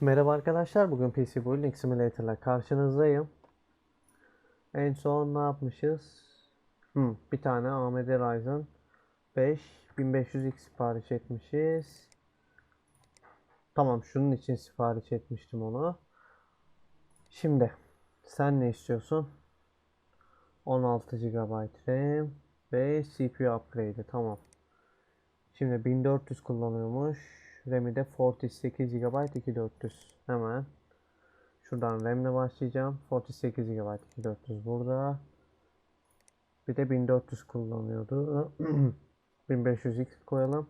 Merhaba arkadaşlar, bugün PC Building Simulator'la karşınızdayım. En son ne yapmışız? Hmm, bir tane AMD Ryzen 5 1500X sipariş etmişiz. Tamam, şunun için sipariş etmiştim onu. Şimdi, sen ne istiyorsun? 16 GB RAM ve CPU upgrade'i, tamam. Şimdi 1400 kullanıyormuş. RAM'i de 48 GB 2400. Hemen şuradan RAM'le başlayacağım. 48 GB 2400 burada. Bir de 1400 kullanıyordu. 1500X koyalım.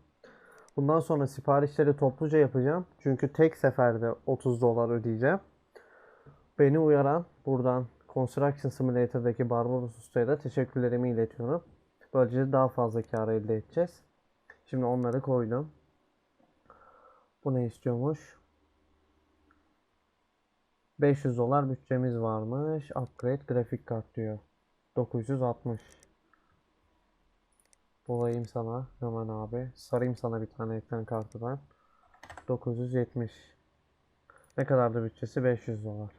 Bundan sonra siparişleri topluca yapacağım. Çünkü tek seferde 30 dolar ödeyeceğim. Beni uyaran buradan Construction Simulator'daki Barbaros Usta'ya da teşekkürlerimi iletiyorum. Böylece daha fazla kar elde edeceğiz. Şimdi onları koydum. Bu ne istiyormuş? 500 dolar bütçemiz varmış. Upgrade grafik kart diyor. 960. Bulayım sana hemen abi. Sarayım sana bir tane ekran kartı ben. 970. Ne kadardı bütçesi? 500 dolar.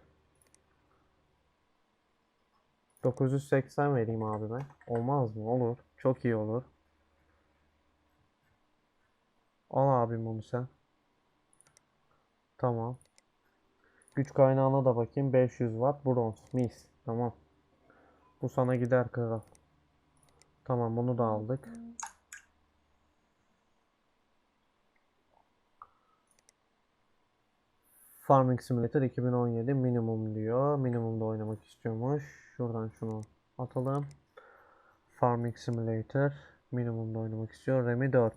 980 vereyim abi ben. Olmaz mı? Olur. Çok iyi olur. Al abim onu sen. Tamam. Güç kaynağına da bakayım. 500 watt bronz. Mis. Tamam. Bu sana gider kral. Tamam bunu da aldık. Farming Simulator 2017 minimum diyor. Minimumda oynamak istiyormuş. Şuradan şunu atalım. Farming Simulator minimumda oynamak istiyor. RAM'i 4.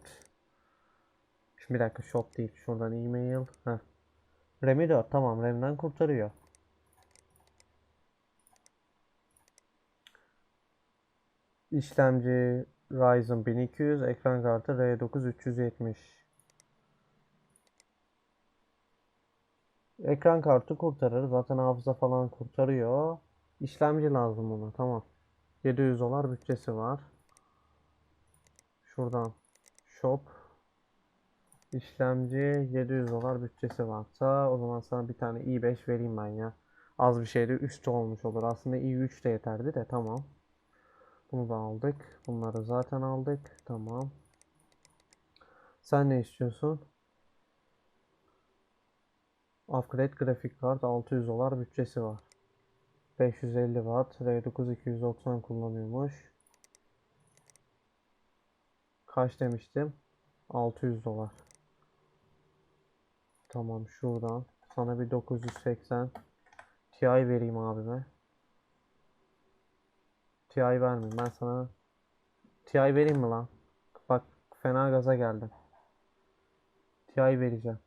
Şimdi bir dakika shop değil. Şuradan e-mail. Heh. RAM'i 4. Tamam RAM'den kurtarıyor. İşlemci Ryzen 1200. Ekran kartı R9 370. Ekran kartı kurtarır. Zaten hafıza falan kurtarıyor. İşlemci lazım ona. Tamam. 700 dolar bütçesi var. Şuradan shop İşlemci 700 dolar bütçesi varsa o zaman sana bir tane i5 vereyim ben ya. Az bir şeyde üstü olmuş olur. Aslında i3 de yeterdi de tamam. Bunu da aldık. Bunları zaten aldık. Tamam. Sen ne istiyorsun? Upgrade grafik kart 600 dolar bütçesi var. 550 watt R9 290 kullanıyormuş. Kaç demiştim? 600 dolar. Tamam şuradan sana bir 980 Ti vereyim abime. Ti vermeyeyim ben sana Ti vereyim mi lan? Bak fena gaza geldim. Ti vereceğim.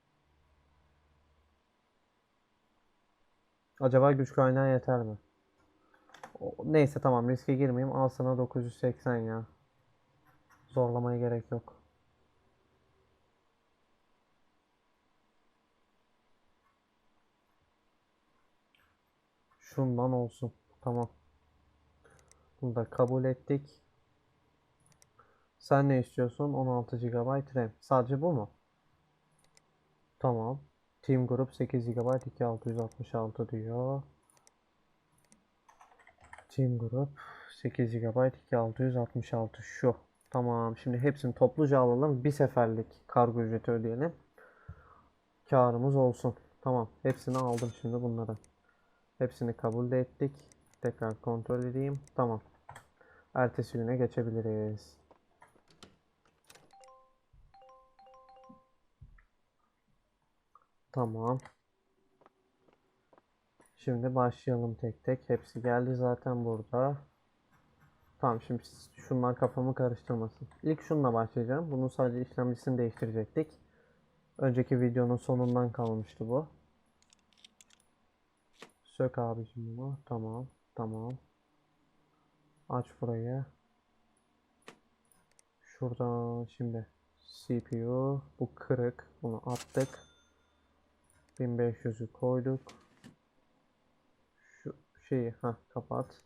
Acaba güç kaynağı yeter mi? Neyse tamam riske girmeyeyim. Al sana 980 ya. Zorlamaya gerek yok. Şundan olsun. Tamam. Bunu da kabul ettik. Sen ne istiyorsun? 16 GB RAM. Sadece bu mu? Tamam. Team Group 8 GB 2666 diyor. Team Group 8 GB 2666 şu. Tamam. Şimdi hepsini topluca alalım. Bir seferlik kargo ücreti ödeyelim. Karımız olsun. Tamam. Hepsini aldım şimdi bunları. Hepsini kabul de ettik. Tekrar kontrol edeyim. Tamam. Ertesi güne geçebiliriz. Tamam. Şimdi başlayalım tek tek. Hepsi geldi zaten burada. Tamam şimdi şunlar kafamı karıştırmasın. İlk şununla başlayacağım. Bunun sadece işlemcisini değiştirecektik. Önceki videonun sonundan kalmıştı bu. Sök abicim bunu. Tamam. Tamam. Aç burayı. Şuradan şimdi CPU bu kırık. Bunu attık. 1500'ü koyduk. Şu şeyi ha kapat.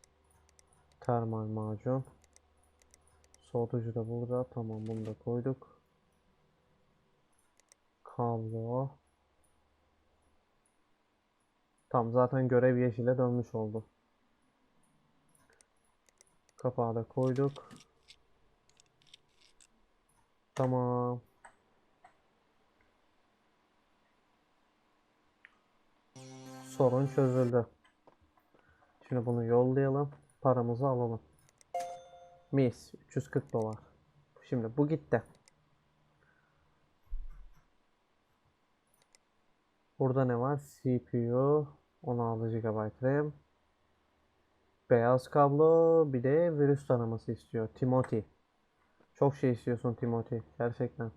Termal macun. Soğutucu da burada. Tamam bunu da koyduk. Kablo. Tamam zaten görev yeşile dönmüş oldu. Kapağı da koyduk. Tamam. Sorun çözüldü. Şimdi bunu yollayalım. Paramızı alalım. Mis. 340 dolar. Şimdi bu gitti. Burada ne var? CPU 16 GB RAM. Beyaz kablo bir de virüs taraması istiyor. Timothy. Çok şey istiyorsun Timothy. Gerçekten.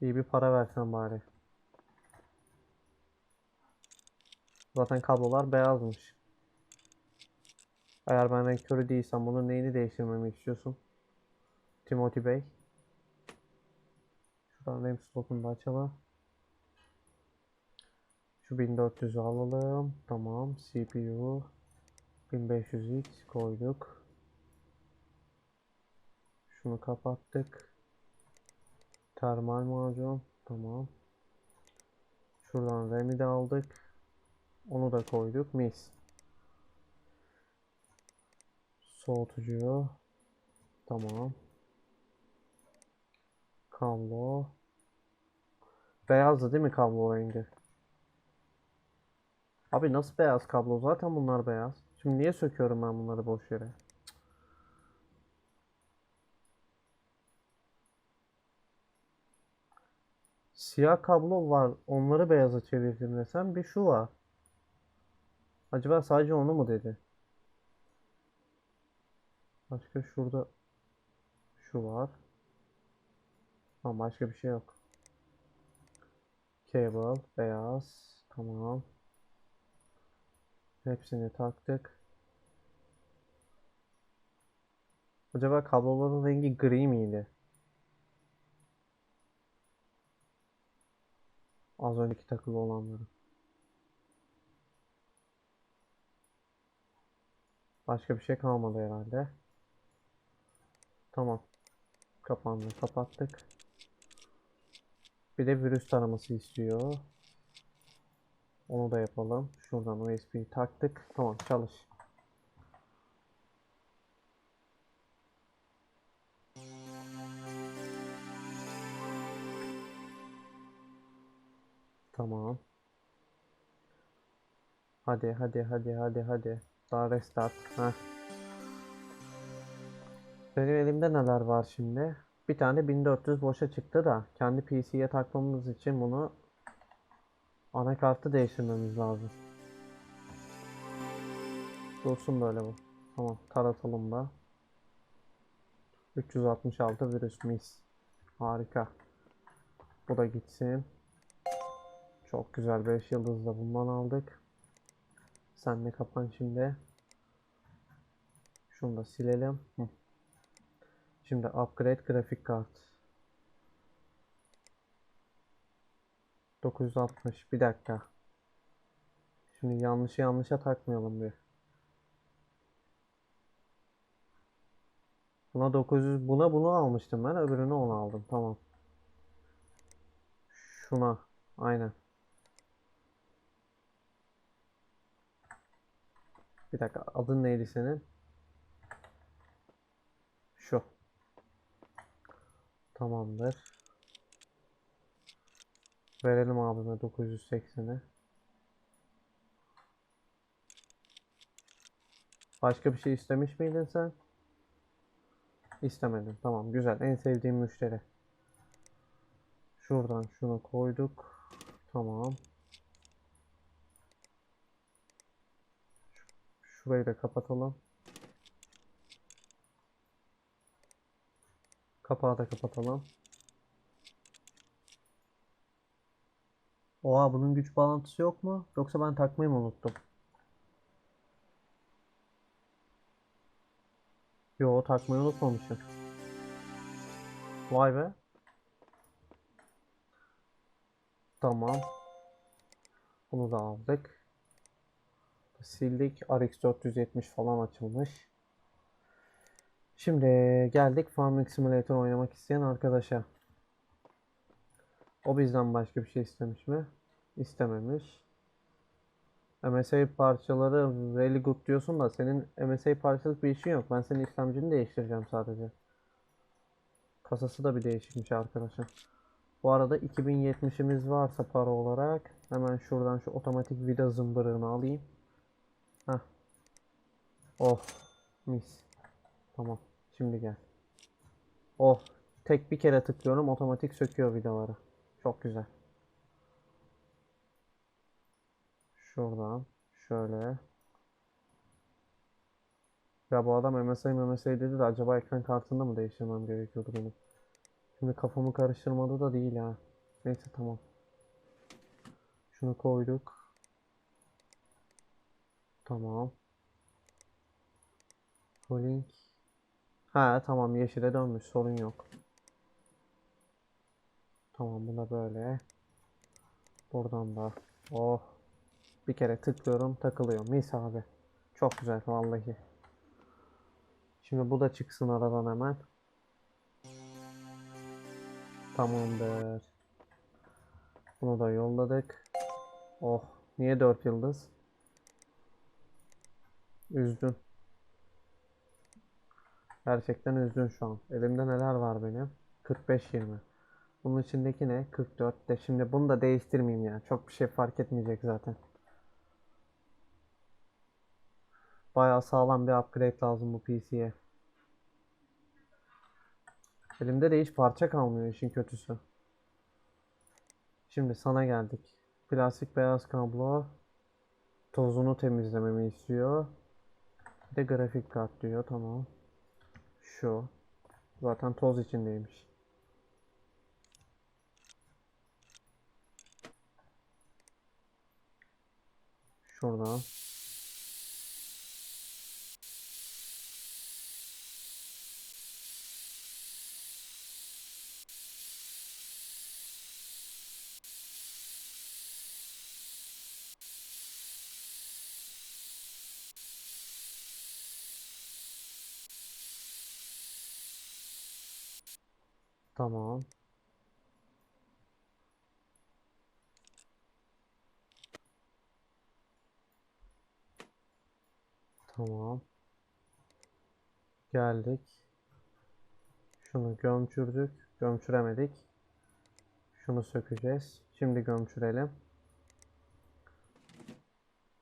İyi bir para versen bari. Zaten kablolar beyazmış. Eğer ben renk körü değilsem bunun neyini değiştirmemi istiyorsun? Timothy Bey. Şuradan RAM slotunu da açalım. Şu 1400'ü alalım. Tamam. CPU 1500X koyduk. Şunu kapattık. Termal macun. Tamam. Şuradan RAM'i de aldık. Onu da koyduk. Mis. Soğutucu. Tamam. Kablo. Beyazdı değil mi kablo rengi? Abi nasıl beyaz kablo? Zaten bunlar beyaz. Şimdi niye söküyorum ben bunları boş yere? Siyah kablo var. Onları beyaza çevirdim desem bir şu var. Acaba sadece onu mu dedi? Başka şurada şu var. Tamam başka bir şey yok. Cable beyaz. Tamam. Hepsini taktık. Acaba kabloların rengi gri miydi? Az önceki takılı olanların. Başka bir şey kalmadı herhalde. Tamam. Kapağını kapattık. Bir de virüs taraması istiyor. Onu da yapalım. Şuradan USB'yi taktık. Tamam çalış. Tamam. Hadi hadi hadi hadi hadi. Daha restart. Heh. Benim elimde neler var şimdi? Bir tane 1400 boşa çıktı da kendi PC'ye takmamız için bunu anakartı değiştirmemiz lazım. Dursun böyle bu. Tamam taratalım da. 366 virüs mis. Harika. Bu da gitsin. Çok güzel 5 yıldız da bundan aldık. Sen de kapan şimdi. Şunu da silelim. Şimdi upgrade grafik kart. 960 bir dakika. Şimdi yanlışı yanlışa takmayalım bir. Buna 900 buna bunu almıştım ben öbürünü onu aldım tamam. Şuna aynen. Bir dakika adın neydi senin? Şu. Tamamdır. Verelim abime 980'i. Başka bir şey istemiş miydin sen? İstemedin. Tamam güzel. En sevdiğim müşteri. Şuradan şunu koyduk. Tamam. Şurayı da kapatalım. Kapağı da kapatalım. Oha bunun güç bağlantısı yok mu? Yoksa ben takmayı mı unuttum? Yo takmayı unutmamışım. Vay be. Tamam. Bunu da aldık. Sildik. RX 470 falan açılmış. Şimdi geldik Farming Simulator oynamak isteyen arkadaşa. O bizden başka bir şey istemiş mi? İstememiş. MSI parçaları really good diyorsun da senin MSI parçalık bir işin yok. Ben senin işlemcini değiştireceğim sadece. Kasası da bir değişikmiş arkadaşlar. Bu arada 2070'imiz varsa para olarak hemen şuradan şu otomatik vida zımbırığını alayım. Heh. Oh mis. Tamam şimdi gel. Oh tek bir kere tıklıyorum otomatik söküyor vidaları. Çok güzel. Şuradan şöyle. Ya bu adam MSI MSI dedi de acaba ekran kartında mı değiştirmem gerekiyordu benim? Şimdi kafamı karıştırmadı da değil ha. Neyse tamam. Şunu koyduk. Tamam. Rolling. Ha tamam yeşile dönmüş sorun yok. Tamam buna böyle. Buradan da. Oh. Bir kere tıklıyorum takılıyor. Mis abi. Çok güzel vallahi. Şimdi bu da çıksın aradan hemen. Tamamdır. Bunu da yolladık. Oh. Niye 4 yıldız? Üzdün. Gerçekten üzdün şu an. Elimde neler var benim? 45-20. Bunun içindeki ne? 44 de. Şimdi bunu da değiştirmeyeyim ya. Çok bir şey fark etmeyecek zaten. Bayağı sağlam bir upgrade lazım bu PC'ye. Elimde de hiç parça kalmıyor işin kötüsü. Şimdi sana geldik. Plastik beyaz kablo. Tozunu temizlememi istiyor. Bir de grafik kart diyor. Tamam. Şu. Zaten toz içindeymiş. Şuradan. Tamam. Tamam. Geldik. Şunu gömçürdük. Gömçüremedik. Şunu sökeceğiz. Şimdi gömçürelim.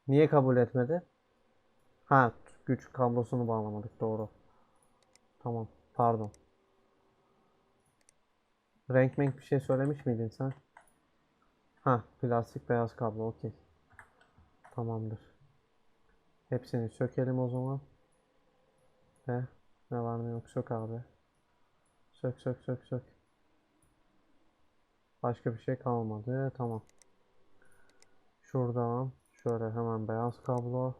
Niye kabul etmedi? Ha, güç kablosunu bağlamadık doğru. Tamam, pardon. Renk menk bir şey söylemiş miydin sen? Ha, plastik beyaz kablo, okey. Tamamdır. Hepsini sökelim o zaman. Ve ne var ne yok sök abi. Sök sök sök sök. Başka bir şey kalmadı. Tamam. Şuradan şöyle hemen beyaz kablo.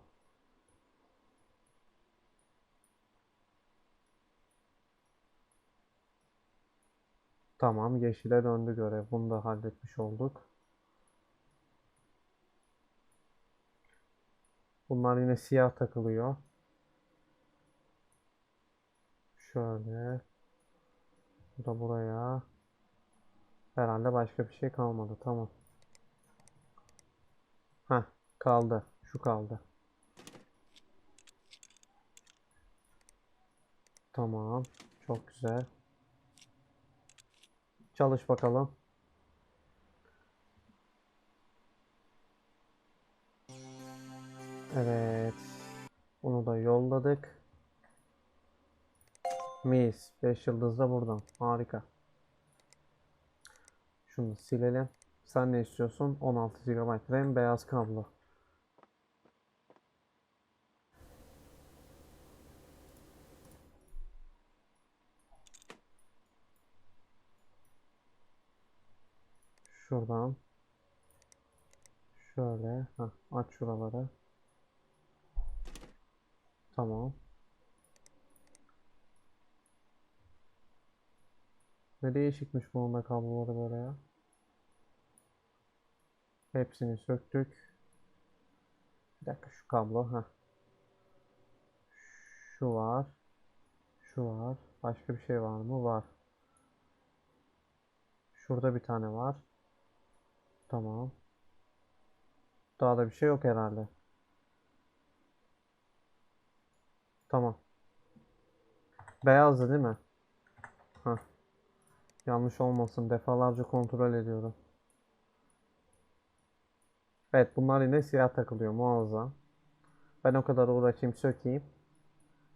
Tamam yeşile döndü görev. Bunu da halletmiş olduk. Bunlar yine siyah takılıyor. Şöyle. Bu da buraya. Herhalde başka bir şey kalmadı. Tamam. Heh, kaldı. Şu kaldı. Tamam. Çok güzel. Çalış bakalım. Evet. Bunu da yolladık. Mis. 5 yıldız da buradan. Harika. Şunu silelim. Sen ne istiyorsun? 16 GB RAM beyaz kablo. Şuradan. Şöyle. Heh, aç şuraları. Tamam. Ne değişikmiş bunun da kabloları böyle ya. Hepsini söktük. Bir dakika şu kablo. ha. Şu var. Şu var. Başka bir şey var mı? Var. Şurada bir tane var. Tamam. Daha da bir şey yok herhalde. Tamam. Beyazdı değil mi? Hah. Yanlış olmasın. Defalarca kontrol ediyorum. Evet bunlar yine siyah takılıyor muazzam. Ben o kadar uğraşayım sökeyim.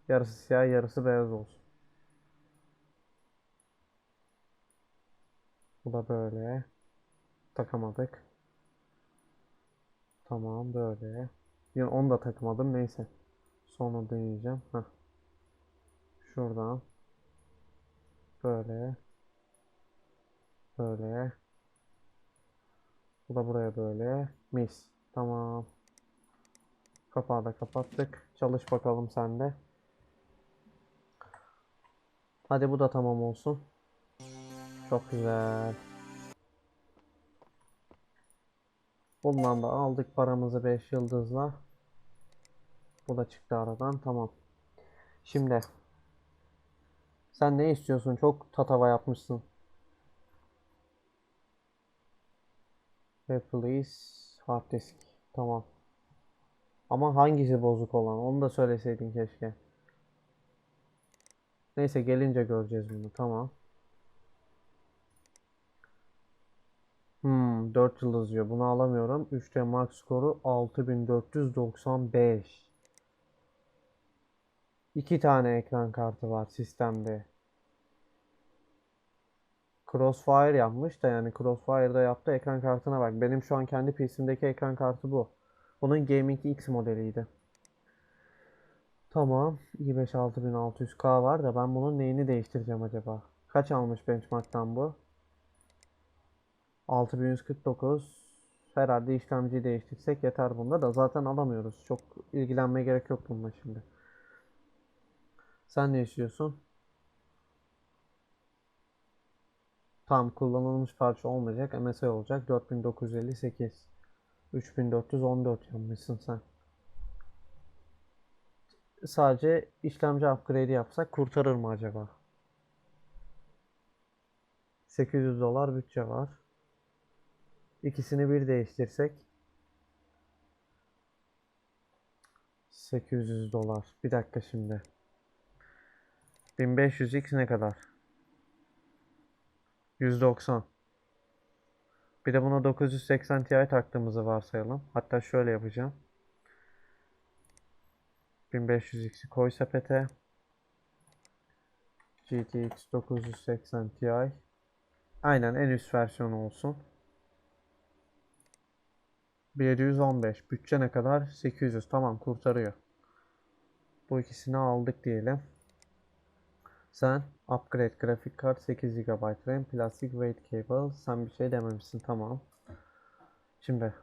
Yarısı siyah yarısı beyaz olsun. Bu da böyle. Takamadık. Tamam böyle. Yine onu da takmadım neyse. Sonra deneyeceğim. Heh. Şuradan. Böyle. Böyle. Bu da buraya böyle. Mis. Tamam. Kapağı da kapattık. Çalış bakalım sen de. Hadi bu da tamam olsun. Çok güzel. Bundan da aldık paramızı 5 yıldızla. Bu da çıktı aradan. Tamam. Şimdi sen ne istiyorsun? Çok tatava yapmışsın. Replace hard disk. Tamam. Ama hangisi bozuk olan? Onu da söyleseydin keşke. Neyse gelince göreceğiz bunu. Tamam. Hmm, 4 yıldız diyor. Bunu alamıyorum. 3D Mark skoru 6495. İki tane ekran kartı var sistemde. Crossfire yapmış da yani Crossfire'da yaptığı ekran kartına bak. Benim şu an kendi PC'mdeki ekran kartı bu. Bunun Gaming X modeliydi. Tamam. i5 6600K var da ben bunun neyini değiştireceğim acaba? Kaç almış benchmark'tan bu? 6149 herhalde işlemciyi değiştirsek yeter bunda da zaten alamıyoruz. Çok ilgilenmeye gerek yok bununla şimdi. Sen ne istiyorsun? Tam kullanılmış parça olmayacak. MSI olacak. 4958. 3414 yanmışsın sen. Sadece işlemci upgrade yapsak kurtarır mı acaba? 800 dolar bütçe var. İkisini bir değiştirsek 800 dolar. Bir dakika şimdi. 1500x ne kadar? 190. Bir de buna 980 Ti taktığımızı varsayalım. Hatta şöyle yapacağım. 1500x'i koy sepete. GTX 980 Ti. Aynen en üst versiyon olsun. 715. Bütçe ne kadar? 800. Tamam kurtarıyor. Bu ikisini aldık diyelim. Sen upgrade grafik kart 8 GB RAM plastik weight cable sen bir şey dememişsin tamam. Şimdi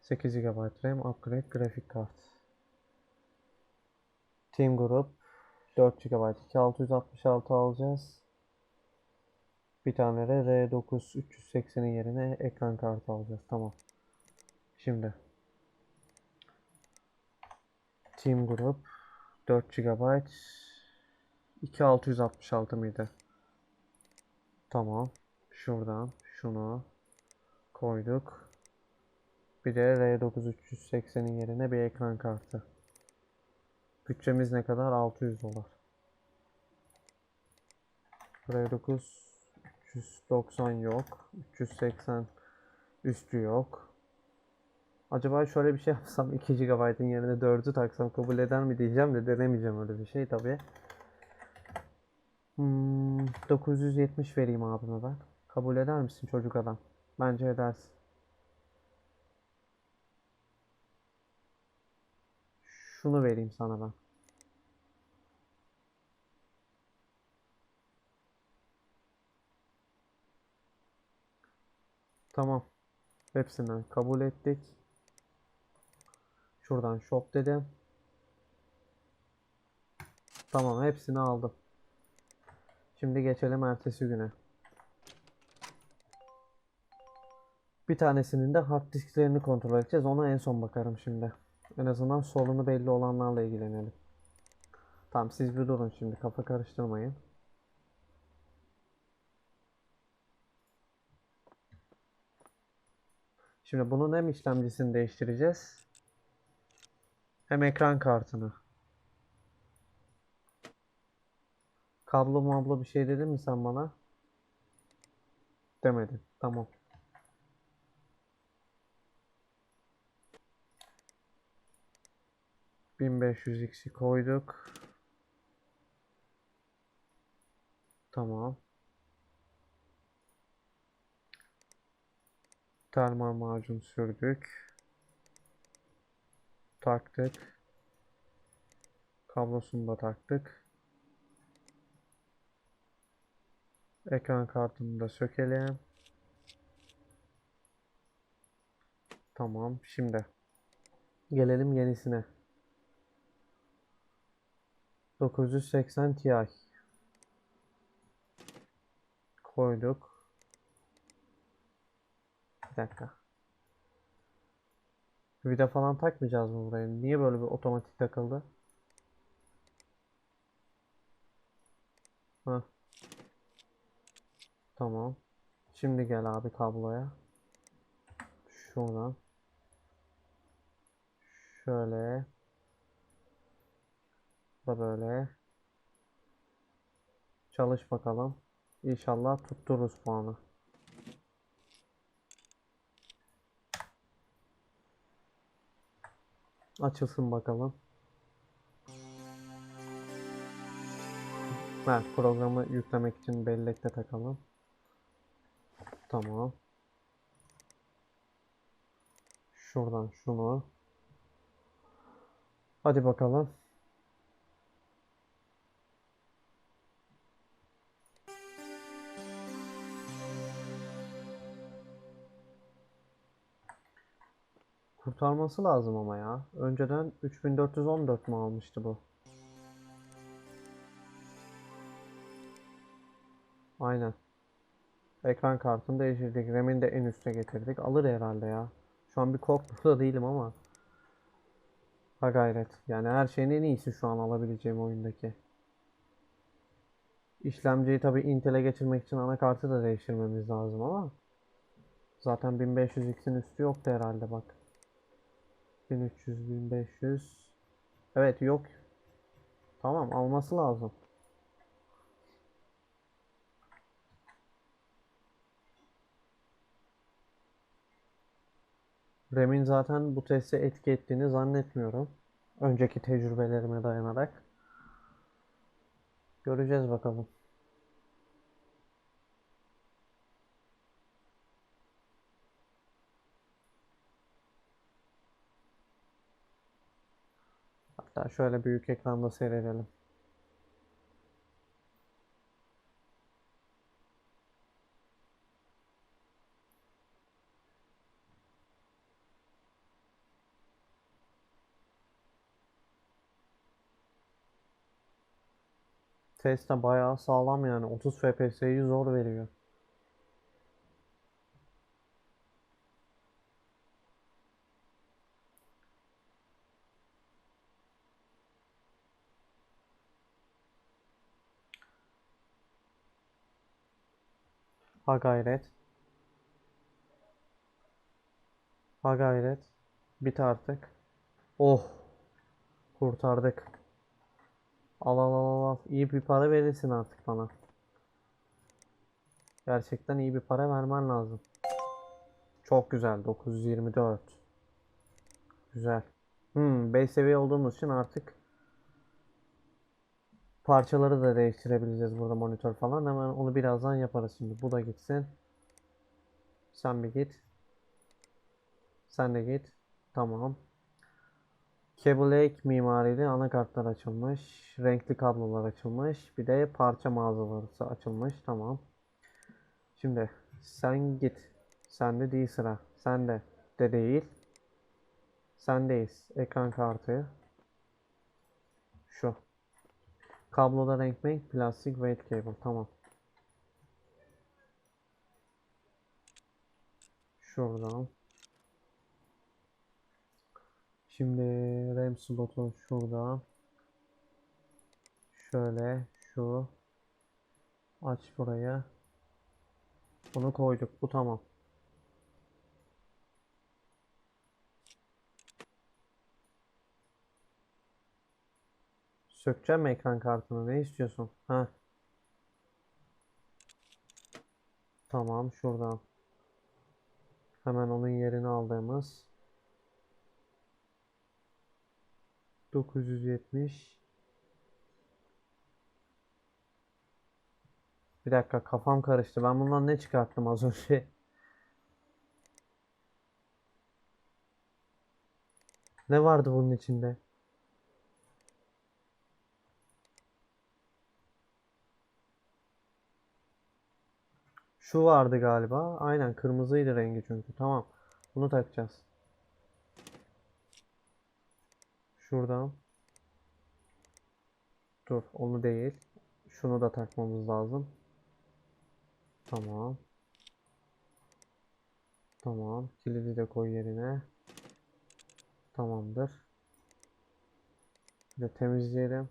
8 GB RAM upgrade grafik kart. Team Group 4 GB 2666 alacağız. Bir tane de R9 380'in yerine ekran kartı alacağız. Tamam. Şimdi Team Group 4 GB 2666 mıydı? Tamam. Şuradan şunu koyduk. Bir de R9 380'in yerine bir ekran kartı. Bütçemiz ne kadar? 600 dolar. R9 390 yok. 380 üstü yok. Acaba şöyle bir şey yapsam 2 GB'ın yerine 4'ü taksam kabul eder mi diyeceğim de denemeyeceğim öyle bir şey tabii. Hmm, 970 vereyim abime ben. Kabul eder misin çocuk adam? Bence edersin. Şunu vereyim sana ben. Tamam. Hepsinden kabul ettik. Şuradan shop dedim. Tamam hepsini aldım. Şimdi geçelim ertesi güne. Bir tanesinin de hard disklerini kontrol edeceğiz. Ona en son bakarım şimdi. En azından sorunu belli olanlarla ilgilenelim. Tamam siz bir durun şimdi kafa karıştırmayın. Şimdi bunun hem işlemcisini değiştireceğiz. Hem ekran kartını. Kablo mablo bir şey dedin mi sen bana? Demedin. Tamam. Bin beş yüz x'i koyduk. Tamam. Termal macun sürdük. Taktık. Kablosunu da taktık. Ekran kartını da sökelim. Tamam. Şimdi gelelim yenisine. 980 Ti koyduk. Bir dakika. Vida falan takmayacağız mı buraya? Niye böyle bir otomatik takıldı? Hah. Tamam. Şimdi gel abi kabloya. Şuradan. Şöyle. Da böyle. Çalış bakalım. İnşallah tuttururuz puanı. Açılsın bakalım. Evet, programı yüklemek için bellekte takalım. Tamam. Şuradan şunu. Hadi bakalım. Kurtarması lazım ama ya. Önceden 3414 mu almıştı bu? Aynen. Ekran kartını değiştirdik. RAM'ini de en üste getirdik. Alır herhalde ya. Şu an bir korkmuda değilim ama. Ha gayret. Yani her şeyin en iyisi şu an alabileceğim oyundaki. İşlemciyi tabi Intel'e geçirmek için anakartı da değiştirmemiz lazım ama. Zaten 1500X'in üstü yoktu herhalde bak. 1300, 1500. Evet yok. Tamam alması lazım. RAM'in zaten bu teste etki ettiğini zannetmiyorum. Önceki tecrübelerime dayanarak. Göreceğiz bakalım. Hatta şöyle büyük ekranda seyredelim. Ses de bayağı sağlam yani. 30 FPS'yi zor veriyor. Ha gayret. Ha gayret. Bit artık. Oh. Kurtardık. Al al al al. İyi bir para verirsin artık bana. Gerçekten iyi bir para vermen lazım. Çok güzel. 924. Güzel. Hmm, 5 seviye olduğumuz için artık parçaları da değiştirebileceğiz burada monitör falan. Hemen onu birazdan yaparız şimdi. Bu da gitsin. Sen bir git. Sen de git. Tamam. Cable Lake mimarili anakartlar açılmış. Renkli kablolar açılmış. Bir de parça mağazaları açılmış. Tamam. Şimdi sen git. Sende değil sıra. Sende de değil. Sendeyiz. Ekran kartı. Şu. Kabloda renk renk plastik weight cable. Tamam. Şuradan. Şimdi RAM slotu şurada. Şöyle şu. Aç buraya. Bunu koyduk. Bu tamam. Sökeceğim mi ekran kartını? Ne istiyorsun? Ha. Tamam şuradan. Hemen onun yerini aldığımız 970 Bir dakika kafam karıştı. Ben bundan ne çıkarttım az önce? Ne vardı bunun içinde? Şu vardı galiba. Aynen kırmızıydı rengi çünkü. Tamam. Bunu takacağız. Şuradan. Dur, onu değil. Şunu da takmamız lazım. Tamam. Tamam. Kilidi de koy yerine. Tamamdır. Bir de temizleyelim.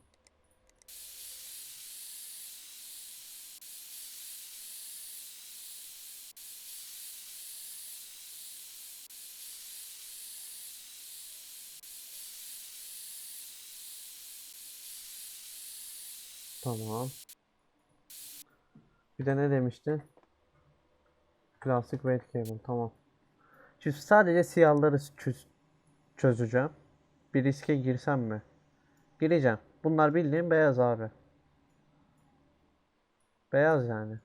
Tamam. Bir de ne demiştin? Plastik weight cable. Tamam. Şimdi sadece siyahları çöz- çözeceğim. Bir riske girsem mi? Gireceğim. Bunlar bildiğin beyaz abi. Beyaz yani.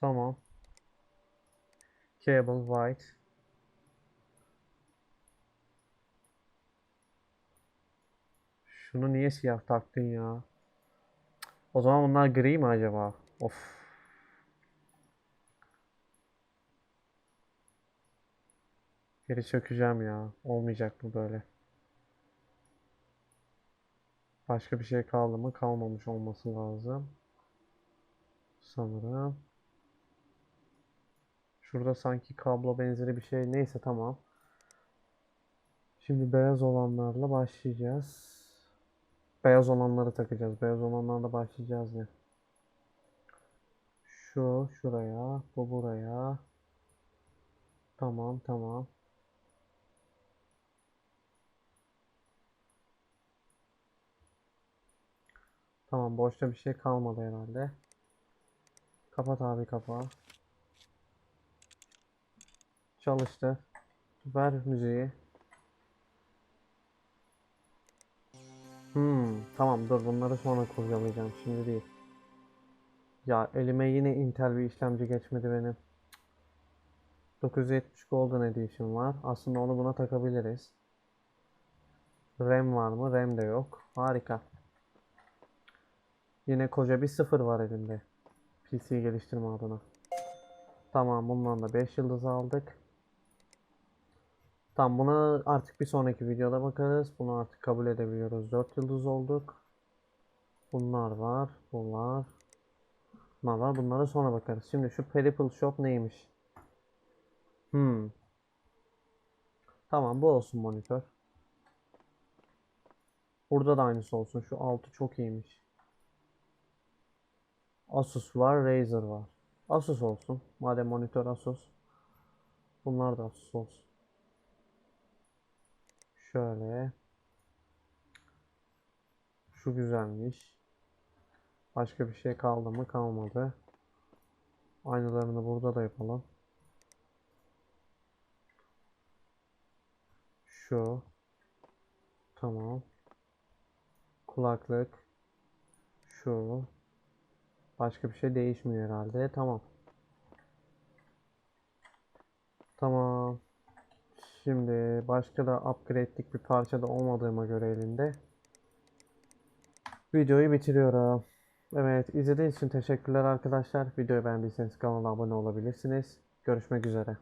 Tamam. Cable white. Şunu niye siyah taktın ya? O zaman bunlar gri mi acaba? Of. Geri sökeceğim ya. Olmayacak bu böyle. Başka bir şey kaldı mı? Kalmamış olması lazım. Sanırım. Şurada sanki kablo benzeri bir şey. Neyse tamam. Şimdi beyaz olanlarla başlayacağız. Beyaz olanları takacağız. Beyaz olanlarla başlayacağız ne? Şu şuraya, bu buraya. Tamam, tamam. Tamam, boşta bir şey kalmadı herhalde. Kapat abi kapağı. Çalıştı. Ver müziği. Hmm, tamam dur bunları sonra kurcalayacağım şimdi değil. Ya elime yine Intel bir işlemci geçmedi benim. 970 Golden Edition var. Aslında onu buna takabiliriz. RAM var mı? RAM de yok. Harika. Yine koca bir sıfır var elimde. PC geliştirme adına. Tamam bundan da 5 yıldız aldık. Tamam buna artık bir sonraki videoda bakarız. Bunu artık kabul edebiliyoruz. 4 yıldız olduk. Bunlar var. Bunlar. Bunlar var. Bunlara sonra bakarız. Şimdi şu Peripl Shop neymiş? Hmm. Tamam bu olsun monitör. Burada da aynısı olsun. Şu altı çok iyiymiş. Asus var. Razer var. Asus olsun. Madem monitör Asus. Bunlar da Asus olsun. Şöyle. Şu güzelmiş. Başka bir şey kaldı mı? Kalmadı. Aynılarını burada da yapalım. Şu. Tamam. Kulaklık. Şu. Başka bir şey değişmiyor herhalde. Tamam. Tamam. Şimdi başka da upgrade'lik bir parça da olmadığıma göre elinde. Videoyu bitiriyorum. Evet izlediğiniz için teşekkürler arkadaşlar. Videoyu beğendiyseniz kanala abone olabilirsiniz. Görüşmek üzere.